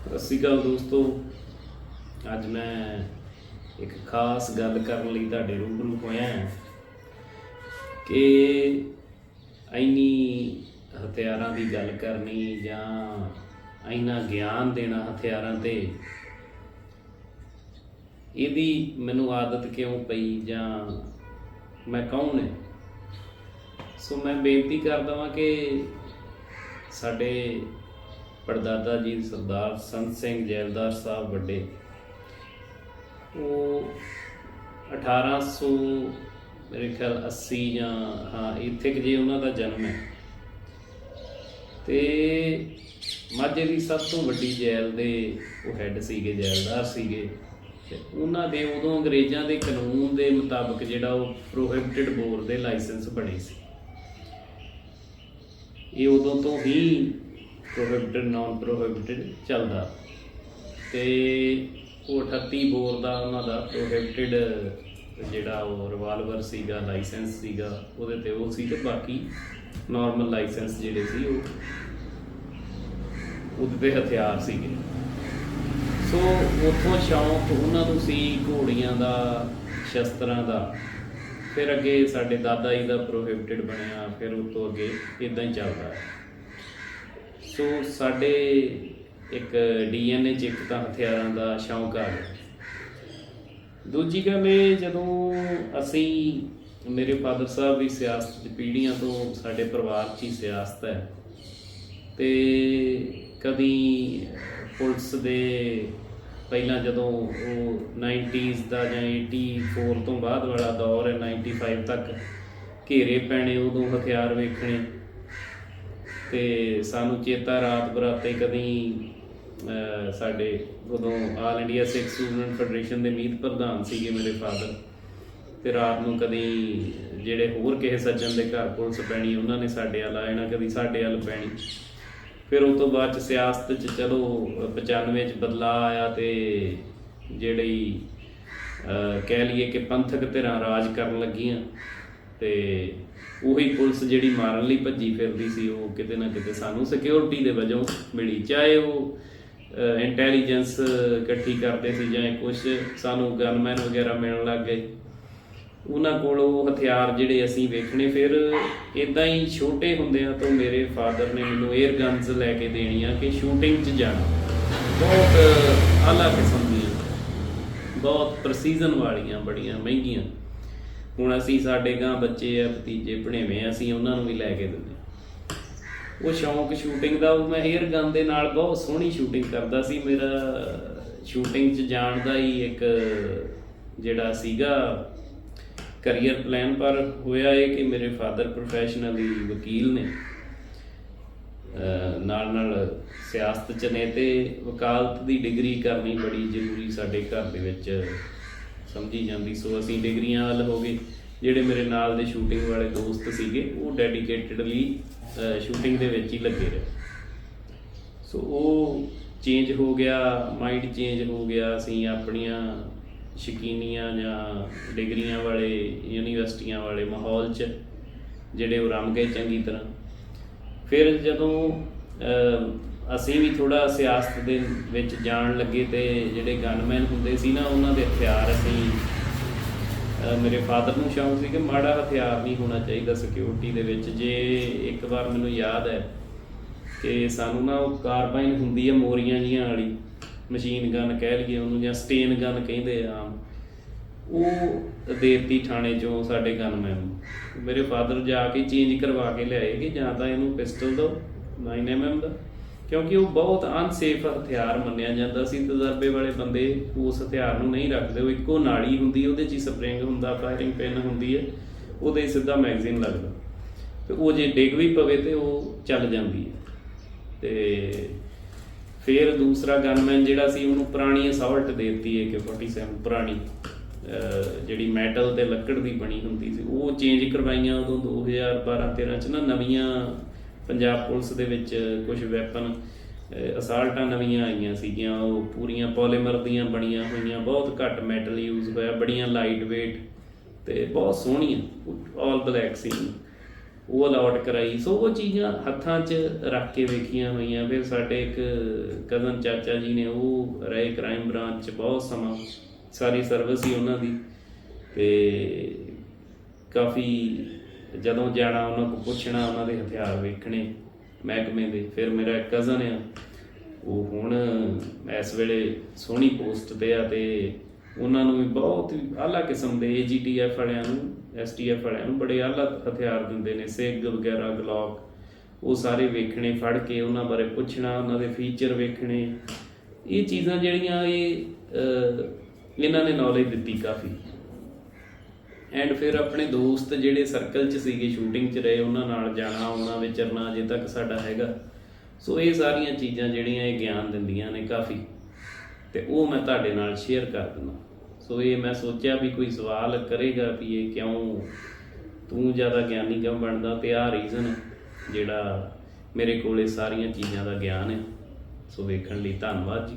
ਸਤਿ ਸ਼੍ਰੀ ਅਕਾਲ ਦੋਸਤੋ। ਅੱਜ ਮੈਂ ਇੱਕ ਖਾਸ ਗੱਲ ਕਰਨ ਲਈ ਤੁਹਾਡੇ ਰੂਬਰੂ ਹੋਇਆ ਹਾਂ ਕਿ ਐਨੀ ਹਥਿਆਰਾਂ ਦੀ ਗੱਲ ਕਰਨੀ ਜਾਂ ਐਨਾ ਗਿਆਨ ਦੇਣਾ ਹਥਿਆਰਾਂ ਤੇ, ਇਹਦੀ ਮੈਨੂੰ ਆਦਤ ਕਿਉਂ ਪਈ ਜਾਂ ਮੈਂ ਕੌਣ ਹਾਂ? ਸੋ ਮੈਂ ਬੇਨਤੀ ਕਰਦਾ ਹਾਂ ਕਿ ਸਾਡੇ ਪੜਦਾਦਾ ਜੀ ਸਰਦਾਰ ਸੰਤ ਸਿੰਘ ਜੈਲਦਾਰ ਸਾਹਿਬ ਵੱਡੇ। ਉਹ 1800 ਮੇਰੇ ਖਿਆਲ 80 ਜਾਂ, ਹਾਂ, ਇੱਥੇ ਕਿ ਜੇ ਉਹਨਾਂ ਦਾ ਜਨਮ ਹੈ। ਤੇ ਮਾਝੇ ਦੀ ਸਭ ਤੋਂ ਵੱਡੀ ਜੈਲ ਦੇ ਉਹ ਹੈੱਡ ਸੀਗੇ, ਜੈਲਦਾਰ ਸੀਗੇ। ਤੇ ਉਹਨਾਂ ਦੇ ਉਦੋਂ ਅੰਗਰੇਜ਼ਾਂ ਦੇ ਕਾਨੂੰਨ ਦੇ ਮੁਤਾਬਕ ਜਿਹੜਾ ਉਹ ਪ੍ਰੋਹਿਬਿਟਡ ਬੋਰ ਦੇ ਲਾਇਸੈਂਸ ਬਣੇ ਸੀ। ਇਹ ਉਦੋਂ ਤੋਂ ਹੀ ਪ੍ਰੋਹਿਬਿਟਡ ਨਾਨ ਪ੍ਰੋਹਿਬਿਟਡ ਚੱਲਦਾ। ਤੇ ਉਹ 38 ਬੋਰ ਦਾ ਉਹਨਾਂ ਦਾ ਪ੍ਰੋਹਿਬਿਟਡ ਜਿਹੜਾ ਉਹ ਰਿਵਾਲਵਰ ਸੀਗਾ ਲਾਇਸੈਂਸ ਸੀਗਾ, ਉਹਦੇ ਤੇ ਉਹ ਸੀ ਤੇ ਬਾਕੀ ਨਾਰਮਲ ਲਾਇਸੈਂਸ ਜਿਹੜੇ ਸੀ ਉਹ ਉਹਦੇ ਤੇ ਹਥਿਆਰ ਸੀਗੇ। ਸੋ ਉਥੋਂ ਸ਼ੌਂਕ ਉਹਨਾਂ ਨੂੰ ਸੀ ਘੋੜੀਆਂ ਦਾ, ਸ਼ਸਤਰਾਂ ਦਾ। ਫਿਰ ਅੱਗੇ ਸਾਡੇ ਦਾਦਾ ਜੀ ਦਾ ਪ੍ਰੋਹਿਬਿਟਡ ਬਣਿਆ, ਫਿਰ ਉਸ ਤੋਂ ਅੱਗੇ ਇਦਾਂ ਹੀ ਚੱਲਦਾ। ਹੈ ਸੋ ਸਾਡੇ ਇੱਕ ਡੀਐਨਏ ਚ ਇੱਕ ਤਾਂ ਹਥਿਆਰਾਂ ਦਾ ਸ਼ੌਂਕ ਆ ਗਿਆ। ਦੂਜੀ ਗੱਲ ਇਹ, ਜਦੋਂ ਅਸੀਂ ਮੇਰੇ ਫਾਦਰ ਸਾਹਿਬ ਵੀ ਸਿਆਸਤ ਦੀ ਪੀੜ੍ਹੀਆਂ ਤੋਂ ਸਾਡੇ ਪਰਿਵਾਰ 'ਚ ਹੀ ਸਿਆਸਤ ਹੈ ਤੇ ਕਦੀ ਪੁਲਿਸ ਦੇ ਪਹਿਲਾਂ ਜਦੋਂ ਉਹ 90s ਦਾ ਜਾਂ 84 ਤੋਂ ਬਾਅਦ ਵਾਲਾ ਦੌਰ ਹੈ 95 ਤੱਕ ਘੇਰੇ ਪੈਣੇ, ਉਦੋਂ ਹਥਿਆਰ ਵੇਖਣੇ ਤੇ ਸਾਨੂੰ ਚੇਤਾ ਰਾਤ ਬਰਾਤੇ ਕਦੀ ਸਾਡੇ ਉਦੋਂ all India Sikh student federation ਦੇ ਮੀਤ ਪ੍ਰਧਾਨ ਸੀਗੇ ਮੇਰੇ ਫਾਦਰ ਤੇ ਰਾਤ ਨੂੰ ਕਦੀ ਜਿਹੜੇ ਹੋਰ ਕਿਸੇ ਸੱਜਣ ਦੇ ਘਰ ਪੁਲਿਸ ਪੈਣੀ, ਉਹਨਾਂ ਨੇ ਸਾਡੇ ਵੱਲ ਆ ਜਾਣਾ ਕਦੀ ਸਾਡੇ ਵੱਲ ਪੈਣੀ। ਫਿਰ ਉਸ ਤੋਂ ਬਾਅਦ ਚ ਸਿਆਸਤ ਚ ਚਲੋ ਅਹ 95 ਚ ਬਦਲਾ ਆਇਆ ਤੇ ਜਿਹੜੀ ਕਹਿ ਲਈਏ ਕਿ ਪੰਥਕ ਧਿਰਾਂ ਰਾਜ ਕਰਨ ਲੱਗੀਆਂ। ਤੇ ਉਹੀ ਪੁਲਿਸ ਜਿਹੜੀ ਮਾਰਨ ਲਈ ਭੱਜੀ ਫਿਰਦੀ ਸੀ, ਉਹ ਕਿਤੇ ਨਾ ਕਿਤੇ ਸਾਨੂੰ ਸਿਕਿਉਰਿਟੀ ਦੇ ਵਜੋਂ ਮਿਲੀ। ਚਾਹੇ ਉਹ ਇੰਟੈਲੀਜੈਂਸ ਇਕੱਠੀ ਕਰਦੇ ਸੀ ਜਾਂ ਕੁਝ ਸਾਨੂੰ ਗਨਮੈਨ ਵਗੈਰਾ ਮਿਲਣ ਲੱਗ ਗਏ। ਉਹਨਾਂ ਕੋਲ ਉਹ ਹਥਿਆਰ ਜਿਹੜੇ ਅਸੀਂ ਵੇਖਣੇ, ਫਿਰ ਇਦਾਂ ਹੀ ਛੋਟੇ ਹੁੰਦਿਆਂ ਤੋਂ ਮੇਰੇ ਫਾਦਰ ਨੇ ਮੈਨੂੰ 에ਅਰ ਗਨਸ ਲੈ ਕੇ ਦੇਣੀਆਂ ਕਿ ਸ਼ੂਟਿੰਗ 'ਚ ਜਾਣਾ। ਬਹੁਤ ਆਲਾ ਕਿਸਮ ਦੀਆਂ, ਬਹੁਤ ਪ੍ਰੈਸੀਜ਼ਨ ਵਾਲੀਆਂ, ਬੜੀਆਂ ਮਹਿੰਗੀਆਂ। ਹੁਣ ਅਸੀਂ ਸਾਡੇ ਗਾਂ ਬੱਚੇ ਆ, ਭਤੀਜੇ ਭਣੇਵੇਂ ਅਸੀਂ ਉਹਨਾਂ ਨੂੰ ਵੀ ਲੈ ਕੇ ਦਿੰਦੇ ਹਾਂ। ਉਹ ਸ਼ੌਂਕ ਸ਼ੂਟਿੰਗ ਦਾ, ਉਹ ਮੈਂ 에ਅਰ ਗਨ ਦੇ ਨਾਲ ਬਹੁਤ ਸੋਹਣੀ ਸ਼ੂਟਿੰਗ ਕਰਦਾ ਸੀ ਮੇਰਾ ਸ਼ੂਟਿੰਗ 'ਚ ਜਾਣ ਦਾ ਹੀ ਇੱਕ ਜਿਹੜਾ ਸੀਗਾ ਕੈਰੀਅਰ ਪਲਾਨ ਪਰ ਹੋਇਆ ਇਹ ਕਿ ਮੇਰੇ ਫਾਦਰ ਪ੍ਰੋਫੈਸ਼ਨਲੀ ਵਕੀਲ ਨੇ ਨਾਲ ਨਾਲ ਸਿਆਸਤ ਚ ਨੇ ਤੇ ਵਕਾਲਤ ਦੀ ਡਿਗਰੀ ਕਰਨੀ ਬੜੀ ਜ਼ਰੂਰੀ ਸਾਡੇ ਘਰ ਦੇ ਵਿੱਚ ਸਮਝੀ ਜਾਂਦੀ। ਸੋ ਅਸੀਂ ਡਿਗਰੀਆਂ ਵੱਲ ਹੋ ਗਏ। ਜਿਹੜੇ ਮੇਰੇ ਨਾਲ ਦੇ ਸ਼ੂਟਿੰਗ ਵਾਲੇ ਦੋਸਤ ਸੀਗੇ, ਉਹ ਡੈਡੀਕੇਟਡਲੀ ਸ਼ੂਟਿੰਗ ਦੇ ਵਿੱਚ ਹੀ ਲੱਗੇ ਰਹੇ। ਸੋ ਉਹ ਚੇਂਜ ਹੋ ਗਿਆ ਮਾਈਂਡ ਚੇਂਜ ਹੋ ਗਿਆ। ਅਸੀਂ ਆਪਣੀਆਂ ਸ਼ਕੀਨੀਆਂ ਜਾਂ ਡਿਗਰੀਆਂ ਵਾਲੇ, ਯੂਨੀਵਰਸਿਟੀਆਂ ਵਾਲੇ ਮਾਹੌਲ 'ਚ, ਜਿਹੜੇ ਉਹ ਰਮ ਗਏ ਚੰਗੀ ਤਰ੍ਹਾਂ। ਫਿਰ ਜਦੋਂ ਅਸੀਂ ਵੀ ਥੋੜਾ ਸਿਆਸਤ ਦੇ ਵਿੱਚ ਜਾਣ ਲੱਗੇ ਤੇ ਜਿਹੜੇ ਗਨਮੈਨ ਹੁੰਦੇ ਸੀ ਨਾ, ਉਹਨਾਂ ਦੇ ਹਥਿਆਰ ਅਸੀਂ ਮੇਰੇ ਫਾਦਰ ਨੂੰ ਸ਼ੌਂਕ ਸੀ ਕਿ ਮਾੜਾ ਹਥਿਆਰ ਨਹੀਂ ਹੋਣਾ ਚਾਹੀਦਾ ਸਿਕਿਉਰਿਟੀ ਦੇ ਵਿੱਚ। ਜੇ ਇੱਕ ਵਾਰ ਮੈਨੂੰ ਯਾਦ ਹੈ ਕਿ ਸਾਨੂੰ ਨਾ ਉਹ ਕਾਰਬਾਈਨ ਹੁੰਦੀ ਹੈ ਮੋਰੀਆਂ ਜੀਆਂ ਵਾਲੀ ਮਸ਼ੀਨ ਗਨ ਕਹਿ ਲਈਏ ਉਹਨੂੰ, ਜਾਂ ਸਟੇਨ ਗਨ ਕਹਿੰਦੇ ਆ ਆਮ, ਉਹ ਦੇਤੀ ਥਾਣੇ ਚੋਂ ਸਾਡੇ ਗਨਮੈਨ ਮੇਰੇ ਫਾਦਰ ਜਾ ਕੇ ਚੇਂਜ ਕਰਵਾ ਕੇ ਲਿਆਏ ਕਿ ਜਾਂ ਤਾਂ ਇਹਨੂੰ ਪਿਸਟਲ ਦਿਓ 9mm ਦਾ। ਕਿਉਂਕਿ ਉਹ ਬਹੁਤ ਅਨਸੇਫ ਹਥਿਆਰ ਮੰਨਿਆ ਜਾਂਦਾ ਸੀ। ਤਜਰਬੇ ਵਾਲੇ ਬੰਦੇ ਉਸ ਹਥਿਆਰ ਨੂੰ ਨਹੀਂ ਰੱਖਦੇ। ਉਹ ਇੱਕੋ ਨਾਲੀ ਹੁੰਦੀ ਉਹਦੇ 'ਚ ਸਪਰਿੰਗ ਹੁੰਦਾ ਫਾਇਰਿੰਗ ਪੈਨ ਹੁੰਦੀ ਹੈ, ਉਹਦੇ ਸਿੱਧਾ ਮੈਗਜ਼ੀਨ ਲੱਗਦਾ। ਤੇ ਉਹ ਜੇ ਡਿੱਗ ਵੀ ਪਵੇ ਤੇ ਉਹ ਚੱਲ ਜਾਂਦੀ ਹੈ। ਤੇ ਫਿਰ ਦੂਸਰਾ ਗਨਮੈਨ ਜਿਹੜਾ ਸੀ, ਉਹਨੂੰ ਪੁਰਾਣੀ ਅਸਾਲਟ ਦੇਤੀ ਹੈ ਕਿ 47 ਪੁਰਾਣੀ ਜਿਹੜੀ ਮੈਟਲ ਤੇ ਲੱਕੜ ਦੀ ਬਣੀ ਹੁੰਦੀ ਸੀ। ਉਹ ਚੇਂਜ ਕਰਵਾਈਆਂ ਉਦੋਂ 2012 13 ਚ ਨਾ, ਨਵੀਆਂ ਪੰਜਾਬ ਪੁਲਿਸ ਦੇ ਵਿੱਚ ਕੁਝ ਵੈਪਨ ਅਸਾਲਟਾਂ ਨਵੀਆਂ ਆਈਆਂ ਸੀਗੀਆਂ, ਉਹ ਪੂਰੀਆਂ ਪੋਲੀਮਰ ਦੀਆਂ ਬਣੀਆਂ ਹੋਈਆਂ, ਬਹੁਤ ਘੱਟ ਮੈਟਲ ਯੂਜ਼ ਹੋਇਆ, ਬੜੀਆਂ ਲਾਈਟ weight ਤੇ ਬਹੁਤ ਸੋਹਣੀਆਂ ਆਲ ਬਲੈਕ ਸੀ। ਉਹ ਅਲਾਟ ਕਰਾਈ। ਸੋ ਉਹ ਚੀਜ਼ਾਂ ਹੱਥਾਂ 'ਚ ਰੱਖ ਕੇ ਵੇਖੀਆਂ ਹੋਈਆਂ। ਫਿਰ ਸਾਡੇ ਇੱਕ ਕਜ਼ਨ ਚਾਚਾ ਜੀ ਨੇ, ਉਹ ਰਹੇ ਕ੍ਰਾਈਮ ਬ੍ਰਾਂਚ 'ਚ ਬਹੁਤ ਸਮਾਂ, ਸਾਰੀ ਸਰਵਿਸ ਹੀ ਉਹਨਾਂ ਦੀ ਤੇ ਕਾਫੀ ਜਦੋਂ ਜਾਣਾ, ਉਹਨਾਂ ਕੋਲ ਪੁੱਛਣਾ, ਉਹਨਾਂ ਦੇ ਹਥਿਆਰ ਵੇਖਣੇ, ਮਹਿਕਮੇ ਦੇ। ਫਿਰ ਮੇਰਾ ਇੱਕ ਕਜ਼ਨ ਆ, ਉਹ ਹੁਣ ਇਸ ਵੇਲੇ ਸੋਹਣੀ ਪੋਸਟ ਤੇ ਆ ਤੇ ਉਹਨਾਂ ਨੂੰ ਵੀ ਬਹੁਤ ਆਲਾ ਕਿਸਮ ਦੇ ਏਜੀਟੀਐਫ ਵਾਲਿਆਂ ਨੂੰ ਐਸਟੀਐਫ ਵਾਲਿਆਂ ਨੂੰ ਬੜੇ ਆਲਾ ਹਥਿਆਰ ਦਿੰਦੇ ਨੇ, ਸਿੱਗ ਵਗੈਰਾ ਗਲੌਕ ਉਹ ਸਾਰੇ ਵੇਖਣੇ, ਫੜ ਕੇ ਉਹਨਾਂ ਬਾਰੇ ਪੁੱਛਣਾ, ਉਹਨਾਂ ਦੇ ਫੀਚਰ ਵੇਖਣੇ। ਇਹ ਚੀਜ਼ਾਂ ਜਿਹੜੀਆਂ ਇਹ ਇਹਨਾਂ ਨੇ ਨੌਲੇਜ ਦਿੱਤੀ ਕਾਫੀ। ਐਂਡ ਫਿਰ ਆਪਣੇ ਦੋਸਤ ਜਿਹੜੇ ਸਰਕਲ 'ਚ ਸੀਗੇ ਸ਼ੂਟਿੰਗ 'ਚ ਰਹੇ, ਉਹਨਾਂ ਨਾਲ ਜਾਣਾ ਆਉਣਾ ਵਿਚਰਨਾ ਅਜੇ ਤੱਕ ਸਾਡਾ ਹੈਗਾ। ਸੋ ਇਹ ਸਾਰੀਆਂ ਚੀਜ਼ਾਂ ਜਿਹੜੀਆਂ ਇਹ ਗਿਆਨ ਦਿੰਦੀਆਂ ਨੇ ਕਾਫੀ। ਤੇ ਉਹ ਮੈਂ ਤੁਹਾਡੇ ਨਾਲ ਸ਼ੇਅਰ ਕਰ ਦਿੰਦਾ। ਸੋ ਇਹ ਮੈਂ ਸੋਚਿਆ ਵੀ ਕੋਈ ਸਵਾਲ ਕਰੇਗਾ ਵੀ ਇਹ ਕਿਉਂ ਤੂੰ ਜ਼ਿਆਦਾ ਗਿਆਨੀ ਕਿਉਂ ਬਣਦਾ? ਤੇ ਆਹ ਰੀਜ਼ਨ ਜਿਹੜਾ ਮੇਰੇ ਕੋਲ ਇਹ ਸਾਰੀਆਂ ਚੀਜ਼ਾਂ ਦਾ ਗਿਆਨ ਹੈ। ਸੋ ਵੇਖਣ ਲਈ ਧੰਨਵਾਦ ਜੀ।